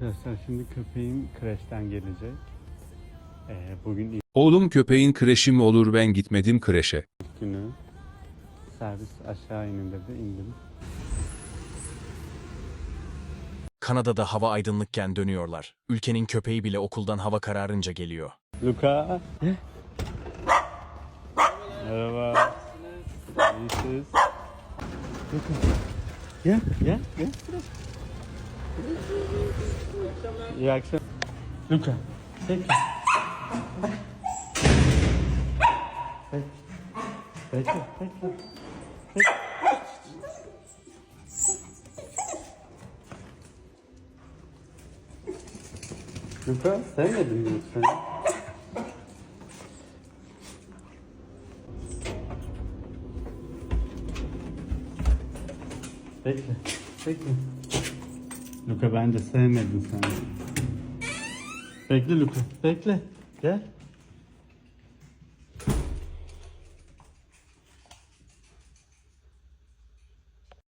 Arkadaşlar şimdi köpeğim kreşten gelecek. Ee, bugün ilk Oğlum köpeğin kreşi mi olur ben gitmedim kreşe. günü. Servis aşağı inin dedi indim. Kanada'da hava aydınlıkken dönüyorlar. Ülkenin köpeği bile okuldan hava kararınca geliyor. Luka. Merhaba. İyisiniz. Luka. Gel, gel, gel. İyi akşamlar. Luka. Bekle. Bekle. Bekle, bekle. Bekle. Luka, sevmedin mi lütfen? Bekle, bekle. Luka bence sevmedin sen. Bekle Luka, bekle. Gel.